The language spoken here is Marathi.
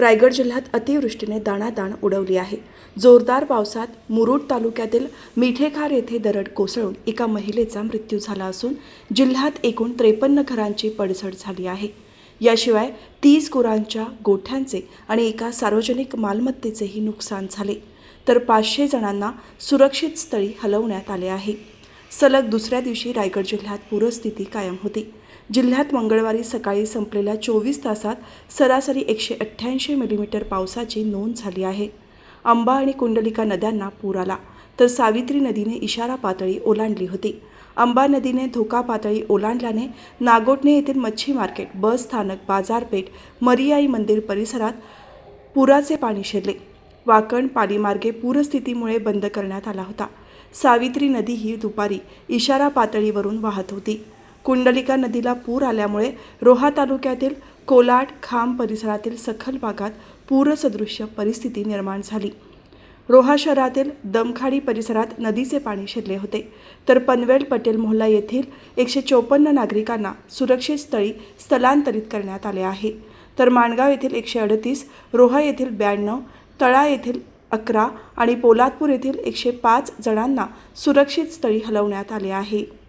रायगड जिल्ह्यात अतिवृष्टीने दाणादाण उडवली आहे. जोरदार पावसात मुरुड तालुक्यातील मिठेखार येथे दरड कोसळून एका महिलेचा मृत्यू झाला असून जिल्ह्यात एकूण त्रेपन्न घरांची पडझड झाली आहे. याशिवाय तीस गुरांच्या गोठ्यांचे आणि एका सार्वजनिक मालमत्तेचेही नुकसान झाले. तर पाचशे जणांना सुरक्षित स्थळी हलवण्यात आले आहे. सलग दुसऱ्या दिवशी रायगड जिल्ह्यात पूरस्थिती कायम होती. जिल्ह्यात मंगळवारी सकाळी संपलेल्या चोवीस तासात सरासरी एकशे अठ्ठ्याऐंशी मिलीमीटर पावसाची नोंद झाली आहे. अंबा आणि कुंडलिका नद्यांना पूर आला तर सावित्री नदीने इशारा पातळी ओलांडली होती. अंबा नदीने धोका पातळी ओलांडल्याने नागोटणे येथील मच्छी मार्केट बस स्थानक बाजारपेठ मरियाई मंदिर परिसरात पुराचे पाणी शिरले. वाकण पालीमार्गे पूरस्थितीमुळे बंद करण्यात आला होता. सावित्री नदी ही दुपारी इशारा पातळीवरून वाहत होती. कुंडलिका नदीला पूर आल्यामुळे रोहा तालुक्यातील कोलाट खांब परिसरातील सखल भागात पूरसदृश्य परिस्थिती निर्माण झाली. रोहा शहरातील दमखाडी परिसरात नदीचे पाणी शिरले होते. तर पनवेल पटेल मोहल्ला येथील एकशे चोपन्न नागरिकांना सुरक्षित स्थळी स्थलांतरित करण्यात आले आहे. तर माणगाव येथील एकशे अडतीस रोहा येथील ब्याण्णव तळा येथील अकरा आणि पोलादपूर येथील एकशे पाच जणांना सुरक्षित स्थळी हलवण्यात आले आहे.